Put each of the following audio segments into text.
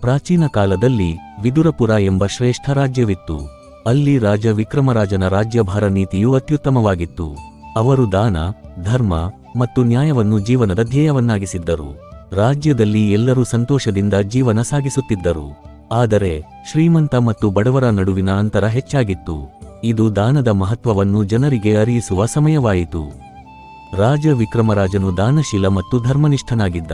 ಪ್ರಾಚೀನ ಕಾಲದಲ್ಲಿ ವಿದುರಪುರ ಎಂಬ ಶ್ರೇಷ್ಠ ರಾಜ್ಯವಿತ್ತು. ಅಲ್ಲಿ ರಾಜ ವಿಕ್ರಮರಾಜನ ರಾಜ್ಯಭಾರ ನೀತಿಯು ಅತ್ಯುತ್ತಮವಾಗಿತ್ತು. ಅವರು ದಾನ, ಧರ್ಮ ಮತ್ತು ನ್ಯಾಯವನ್ನು ಜೀವನದ ಧ್ಯೇಯವನ್ನಾಗಿಸಿದ್ದರು. ರಾಜ್ಯದಲ್ಲಿ ಎಲ್ಲರೂ ಸಂತೋಷದಿಂದ ಜೀವನ ಸಾಗಿಸುತ್ತಿದ್ದರು. ಆದರೆ ಶ್ರೀಮಂತ ಮತ್ತು ಬಡವರ ನಡುವಿನ ಅಂತರ ಹೆಚ್ಚಾಗಿತ್ತು. ಇದು ದಾನದ ಮಹತ್ವವನ್ನು ಜನರಿಗೆ ಅರಿಯಿಸುವ ಸಮಯವಾಯಿತು. ರಾಜ ವಿಕ್ರಮರಾಜನು ದಾನಶೀಲ ಮತ್ತು ಧರ್ಮನಿಷ್ಠನಾಗಿದ್ದ.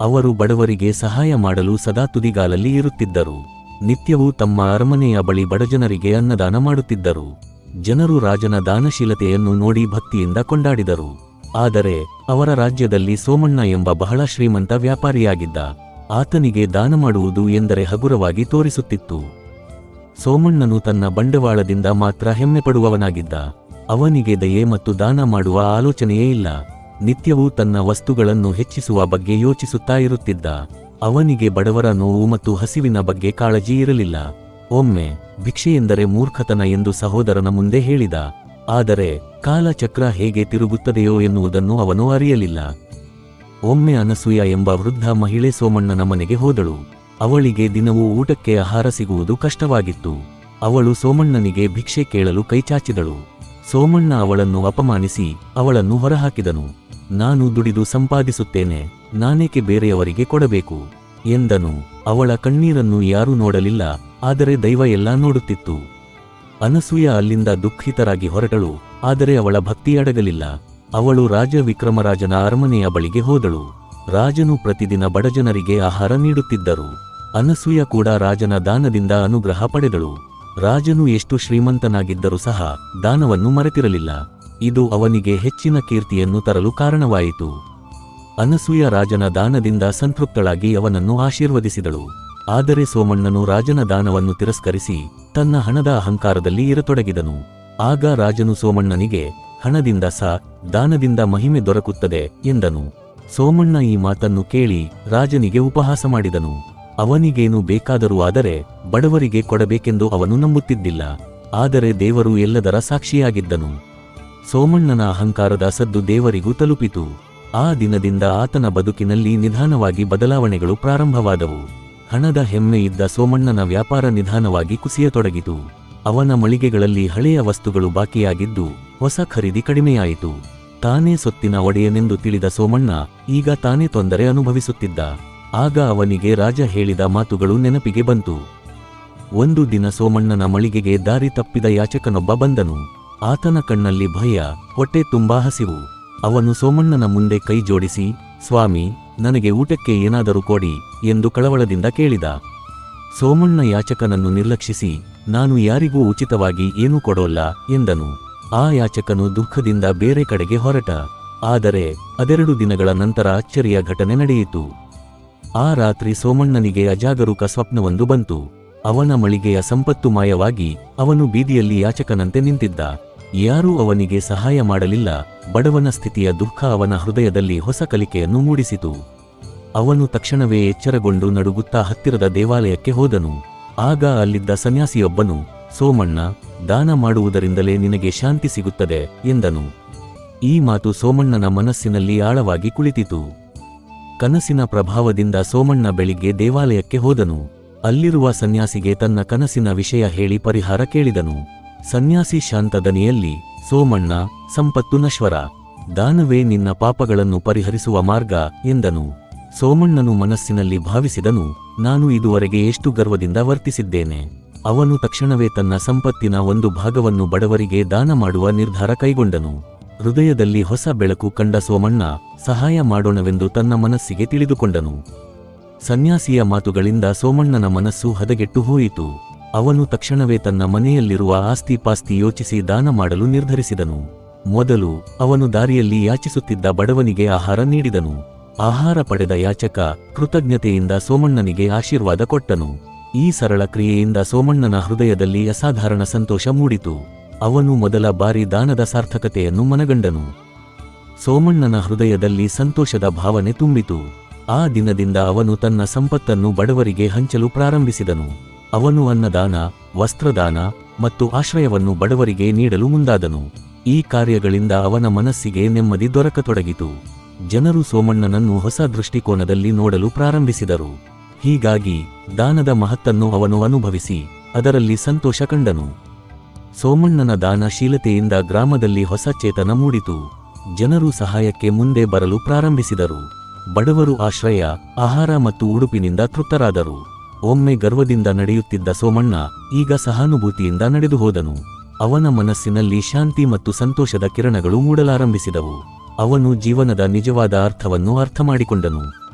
ಅವರು ಬಡವರಿಗೆ ಸಹಾಯ ಮಾಡಲು ಸದಾ ತುದಿಗಾಲಲ್ಲಿ ಇರುತ್ತಿದ್ದರು. ನಿತ್ಯವೂ ತಮ್ಮ ಅರಮನೆಯ ಬಳಿ ಬಡಜನರಿಗೆ ಅನ್ನದಾನ ಮಾಡುತ್ತಿದ್ದರು. ಜನರು ರಾಜನ ದಾನಶೀಲತೆಯನ್ನು ನೋಡಿ ಭಕ್ತಿಯಿಂದ ಕೊಂಡಾಡಿದರು. ಆದರೆ, ಅವರ ರಾಜ್ಯದಲ್ಲಿ ಸೋಮಣ್ಣ ಎಂಬ ಬಹಳ ಶ್ರೀಮಂತ ವ್ಯಾಪಾರಿಯಾಗಿದ್ದ. ಆತನಿಗೆ ದಾನ ಮಾಡುವುದು ಎಂದರೆ ಹಗುರವಾಗಿ ತೋರಿಸುತ್ತಿತ್ತು. ಸೋಮಣ್ಣನು ತನ್ನ ಬಂಡವಾಳದಿಂದ ಮಾತ್ರ ಹೆಮ್ಮೆ ಪಡುವವನಾಗಿದ್ದ ಅವನಿಗೆ ದಯೆ ಮತ್ತು ದಾನ ಮಾಡುವ ಆಲೋಚನೆಯೇ ಇಲ್ಲ. ನಿತ್ಯವೂ ತನ್ನ ವಸ್ತುಗಳನ್ನು ಹೆಚ್ಚಿಸುವ ಬಗ್ಗೆ ಯೋಚಿಸುತ್ತಾ ಇರುತ್ತಿದ್ದ. ಅವನಿಗೆ ಬಡವರ ನೋವು ಮತ್ತು ಹಸಿವಿನ ಬಗ್ಗೆ ಕಾಳಜಿ ಇರಲಿಲ್ಲ. ಒಮ್ಮೆ, ಭಿಕ್ಷೆಯೆಂದರೆ ಮೂರ್ಖತನ ಎಂದು ಸಹೋದರನ ಮುಂದೆ ಹೇಳಿದ. ಆದರೆ, ಕಾಲಚಕ್ರ ಹೇಗೆ ತಿರುಗುತ್ತದೆಯೋ ಎನ್ನುವುದನ್ನು ಅವನು ಅರಿಯಲಿಲ್ಲ. ಒಮ್ಮೆ ಅನಸೂಯ ಎಂಬ ವೃದ್ಧ ಮಹಿಳೆ ಸೋಮಣ್ಣನ ಮನೆಗೆ ಹೋದಳು. ಅವಳಿಗೆ ದಿನವೂ ಊಟಕ್ಕೆ ಆಹಾರ ಸಿಗುವುದು ಕಷ್ಟವಾಗಿತ್ತು. ಅವಳು ಸೋಮಣ್ಣನಿಗೆ ಭಿಕ್ಷೆ ಕೇಳಲು ಕೈಚಾಚಿದಳು ಸೋಮಣ್ಣ ಅವಳನ್ನು ಅಪಮಾನಿಸಿ ಅವಳನ್ನು ಹೊರಹಾಕಿದನು. ನಾನು ದುಡಿದು ಸಂಪಾದಿಸುತ್ತೇನೆ, ನಾನೇಕೆ ಬೇರೆಯವರಿಗೆ ಕೊಡಬೇಕು? ಎಂದನು. ಅವಳ ಕಣ್ಣೀರನ್ನು ಯಾರೂ ನೋಡಲಿಲ್ಲ, ಆದರೆ ದೈವ ಎಲ್ಲ ನೋಡುತ್ತಿತ್ತು. ಅನಸೂಯ ಅಲ್ಲಿಂದ ದುಃಖಿತರಾಗಿ ಹೊರಟಳು, ಆದರೆ ಅವಳ ಭಕ್ತಿ ಅಡಗಲಿಲ್ಲ. ಅವಳು ರಾಜ ವಿಕ್ರಮರಾಜನ ಅರಮನೆಯ ಬಳಿಗೆ ಹೋದಳು. ರಾಜನು ಪ್ರತಿದಿನ ಬಡಜನರಿಗೆ ಆಹಾರ ನೀಡುತ್ತಿದ್ದರು. ಅನಸೂಯ ಕೂಡ ರಾಜನ ದಾನದಿಂದ ಅನುಗ್ರಹ ಪಡೆದಳು. ರಾಜನು ಎಷ್ಟು ಶ್ರೀಮಂತನಾಗಿದ್ದರೂ ಸಹ ದಾನವನ್ನು ಮರೆತಿರಲಿಲ್ಲ. ಇದು ಅವನಿಗೆ ಹೆಚ್ಚಿನ ಕೀರ್ತಿಯನ್ನು ತರಲು ಕಾರಣವಾಯಿತು. ಅನಸೂಯ ರಾಜನ ದಾನದಿಂದ ಸಂತೃಪ್ತಳಾಗಿ ಅವನನ್ನು ಆಶೀರ್ವದಿಸಿದಳು. ಆದರೆ ಸೋಮಣ್ಣನು ರಾಜನ ದಾನವನ್ನು ತಿರಸ್ಕರಿಸಿ ತನ್ನ ಹಣದ ಅಹಂಕಾರದಲ್ಲಿ ಇರತೊಡಗಿದನು. ಆಗ ರಾಜನು ಸೋಮಣ್ಣನಿಗೆ, ಹಣದಿಂದ ಸ, ದಾನದಿಂದ ಮಹಿಮೆ ದೊರಕುತ್ತದೆ ಎಂದನು. ಸೋಮಣ್ಣ ಈ ಮಾತನ್ನು ಕೇಳಿ ರಾಜನಿಗೆ ಉಪಹಾಸ ಮಾಡಿದನು. ಅವನಿಗೇನು ಬೇಕಾದರೂ ಆದರೆ ಬಡವರಿಗೆ ಕೊಡಬೇಕೆಂದು ಅವನು ನಂಬುತ್ತಿದ್ದಿಲ್ಲ. ಆದರೆ ದೇವರು ಎಲ್ಲದರ ಸಾಕ್ಷಿಯಾಗಿದ್ದನು. ಸೋಮಣ್ಣನ ಅಹಂಕಾರದ ಸದ್ದು ದೇವರಿಗೂ ತಲುಪಿತು. ಆ ದಿನದಿಂದ ಆತನ ಬದುಕಿನಲ್ಲಿ ನಿಧಾನವಾಗಿ ಬದಲಾವಣೆಗಳು ಪ್ರಾರಂಭವಾದವು. ಹಣದ ಹೆಮ್ಮೆ ಇದ್ದ ಸೋಮಣ್ಣನ ವ್ಯಾಪಾರ ನಿಧಾನವಾಗಿ ಕುಸಿಯತೊಡಗಿತು. ಅವನ ಮಳಿಗೆಗಳಲ್ಲಿ ಹಳೆಯ ವಸ್ತುಗಳು ಬಾಕಿಯಾಗಿದ್ದು, ಹೊಸ ಖರೀದಿ ಕಡಿಮೆಯಾಯಿತು. ತಾನೇ ಸೊತ್ತಿನ ಒಡೆಯನೆಂದು ತಿಳಿದ ಸೋಮಣ್ಣ, ಈಗ ತಾನೇ ತೊಂದರೆ ಅನುಭವಿಸುತ್ತಿದ್ದ. ಆಗ ಅವನಿಗೆ ರಾಜ ಹೇಳಿದ ಮಾತುಗಳು ನೆನಪಿಗೆ ಬಂತು. ಒಂದು ದಿನ ಸೋಮಣ್ಣನ ಮಳಿಗೆಗೆ ದಾರಿ ತಪ್ಪಿದ ಯಾಚಕನೊಬ್ಬ ಬಂದನು. ಆತನ ಕಣ್ಣಲ್ಲಿ ಭಯ, ಹೊಟ್ಟೆ ತುಂಬಾ ಹಸಿವು. ಅವನು ಸೋಮಣ್ಣನ ಮುಂದೆ ಕೈ ಜೋಡಿಸಿ, ಸ್ವಾಮಿ, ನನಗೆ ಊಟಕ್ಕೆ ಏನಾದರೂ ಕೊಡಿ ಎಂದು ಕಳವಳದಿಂದ ಕೇಳಿದ. ಸೋಮಣ್ಣ ಯಾಚಕನನ್ನು ನಿರ್ಲಕ್ಷಿಸಿ, ನಾನು ಯಾರಿಗೂ ಉಚಿತವಾಗಿ ಏನೂ ಕೊಡೋಲ್ಲ ಎಂದನು. ಆ ಯಾಚಕನು ದುಃಖದಿಂದ ಬೇರೆ ಕಡೆಗೆ ಹೊರಟ. ಆದರೆ, ಅದೆರಡು ದಿನಗಳ ನಂತರ ಅಚ್ಚರಿಯ ಘಟನೆ ನಡೆಯಿತು. ಆ ರಾತ್ರಿ ಸೋಮಣ್ಣನಿಗೆ ಅಜಾಗರೂಕ ಸ್ವಪ್ನವೊಂದು ಬಂತು. ಅವನ ಮಳಿಗೆಯ ಸಂಪತ್ತು ಮಾಯವಾಗಿ ಅವನು ಬೀದಿಯಲ್ಲಿ ಯಾಚಕನಂತೆ ನಿಂತಿದ್ದ. ಯಾರೂ ಅವನಿಗೆ ಸಹಾಯ ಮಾಡಲಿಲ್ಲ. ಬಡವನ ಸ್ಥಿತಿಯ ದುಃಖ ಅವನ ಹೃದಯದಲ್ಲಿ ಹೊಸ ಕಲಿಕೆಯನ್ನು ಮೂಡಿಸಿತು. ಅವನು ತಕ್ಷಣವೇ ಎಚ್ಚರಗೊಂಡು ನಡುಗುತ್ತಾ ಹತ್ತಿರದ ದೇವಾಲಯಕ್ಕೆ ಹೋದನು. ಆಗ ಅಲ್ಲಿದ್ದ ಸನ್ಯಾಸಿಯೊಬ್ಬನು, ಸೋಮಣ್ಣ, ದಾನ ಮಾಡುವುದರಿಂದಲೇ ನಿನಗೆ ಶಾಂತಿ ಸಿಗುತ್ತದೆ ಎಂದನು. ಈ ಮಾತು ಸೋಮಣ್ಣನ ಮನಸ್ಸಿನಲ್ಲಿ ಆಳವಾಗಿ ಕುಳಿತಿತು. ಕನಸಿನ ಪ್ರಭಾವದಿಂದ ಸೋಮಣ್ಣ ಬೆಳಿಗ್ಗೆ ದೇವಾಲಯಕ್ಕೆ ಹೋದನು. ಅಲ್ಲಿರುವ ಸನ್ಯಾಸಿಗೆ ತನ್ನ ಕನಸಿನ ವಿಷಯ ಹೇಳಿ ಪರಿಹಾರ ಕೇಳಿದನು. ಸನ್ಯಾಸಿ ಶಾಂತ ದನಿಯಲ್ಲಿ ಸೋಮಣ್ಣ, ಸಂಪತ್ತು ನಶ್ವರ, ದಾನವೇ ನಿನ್ನ ಪಾಪಗಳನ್ನು ಪರಿಹರಿಸುವ ಮಾರ್ಗ ಎಂದನು. ಸೋಮಣ್ಣನು ಮನಸ್ಸಿನಲ್ಲಿ ಭಾವಿಸಿದನು, ನಾನು ಇದುವರೆಗೆ ಎಷ್ಟು ಗರ್ವದಿಂದ ವರ್ತಿಸಿದ್ದೇನೆ. ಅವನು ತಕ್ಷಣವೇ ತನ್ನ ಸಂಪತ್ತಿನ ಒಂದು ಭಾಗವನ್ನು ಬಡವರಿಗೆ ದಾನ ಮಾಡುವ ನಿರ್ಧಾರ ಕೈಗೊಂಡನು. ಹೃದಯದಲ್ಲಿ ಹೊಸ ಬೆಳಕು ಕಂಡ ಸೋಮಣ್ಣ, ಸಹಾಯ ಮಾಡೋಣವೆಂದು ತನ್ನ ಮನಸ್ಸಿಗೆ ತಿಳಿದುಕೊಂಡನು. ಸನ್ಯಾಸಿಯ ಮಾತುಗಳಿಂದ ಸೋಮಣ್ಣನ ಮನಸ್ಸು ಹದಗೆಟ್ಟು ಹೋಯಿತು. ಅವನು ತಕ್ಷಣವೇ ತನ್ನ ಮನೆಯಲ್ಲಿರುವ ಆಸ್ತಿಪಾಸ್ತಿ ಯೋಚಿಸಿ ದಾನ ಮಾಡಲು ನಿರ್ಧರಿಸಿದನು. ಮೊದಲು ಅವನು ದಾರಿಯಲ್ಲಿ ಯಾಚಿಸುತ್ತಿದ್ದ ಬಡವನಿಗೆ ಆಹಾರ ನೀಡಿದನು. ಆಹಾರ ಪಡೆದ ಯಾಚಕ ಕೃತಜ್ಞತೆಯಿಂದ ಸೋಮಣ್ಣನಿಗೆ ಆಶೀರ್ವಾದ ಕೊಟ್ಟನು. ಈ ಸರಳ ಕ್ರಿಯೆಯಿಂದ ಸೋಮಣ್ಣನ ಹೃದಯದಲ್ಲಿ ಅಸಾಧಾರಣ ಸಂತೋಷ ಮೂಡಿತು. ಅವನು ಮೊದಲ ಬಾರಿ ದಾನದ ಸಾರ್ಥಕತೆಯನ್ನು ಮನಗಂಡನು. ಸೋಮಣ್ಣನ ಹೃದಯದಲ್ಲಿ ಸಂತೋಷದ ಭಾವನೆ ತುಂಬಿತು. ಆ ದಿನದಿಂದ ಅವನು ತನ್ನ ಸಂಪತ್ತನ್ನು ಬಡವರಿಗೆ ಹಂಚಲು ಪ್ರಾರಂಭಿಸಿದನು. ಅವನು ಅನ್ನದಾನ, ವಸ್ತ್ರದಾನ ಮತ್ತು ಆಶ್ರಯವನ್ನು ಬಡವರಿಗೆ ನೀಡಲು ಮುಂದಾದನು. ಈ ಕಾರ್ಯಗಳಿಂದ ಅವನ ಮನಸ್ಸಿಗೆ ನೆಮ್ಮದಿ ದೊರಕತೊಡಗಿತು. ಜನರು ಸೋಮಣ್ಣನನ್ನು ಹೊಸ ದೃಷ್ಟಿಕೋನದಲ್ಲಿ ನೋಡಲು ಪ್ರಾರಂಭಿಸಿದರು. ಹೀಗಾಗಿ ದಾನದ ಮಹತ್ತನ್ನು ಅವನು ಅನುಭವಿಸಿ, ಅದರಲ್ಲಿ ಸಂತೋಷ ಕಂಡನು. ಸೋಮಣ್ಣನ ದಾನಶೀಲತೆಯಿಂದ ಗ್ರಾಮದಲ್ಲಿ ಹೊಸ ಚೇತನ ಮೂಡಿತು. ಜನರು ಸಹಾಯಕ್ಕೆ ಮುಂದೆ ಬರಲು ಪ್ರಾರಂಭಿಸಿದರು. ಬಡವರು ಆಶ್ರಯ, ಆಹಾರ ಮತ್ತು ಉಡುಪಿನಿಂದ ತೃಪ್ತರಾದರು. ಒಮ್ಮೆ ಗರ್ವದಿಂದ ನಡೆಯುತ್ತಿದ್ದ ಸೋಮಣ್ಣ ಈಗ ಸಹಾನುಭೂತಿಯಿಂದ ನಡೆದು ಹೋದನು ಅವನ ಮನಸ್ಸಿನಲ್ಲಿ ಶಾಂತಿ ಮತ್ತು ಸಂತೋಷದ ಕಿರಣಗಳು ಮೂಡಲಾರಂಭಿಸಿದವು. ಅವನು ಜೀವನದ ನಿಜವಾದ ಅರ್ಥವನ್ನು ಅರ್ಥಮಾಡಿಕೊಂಡನು.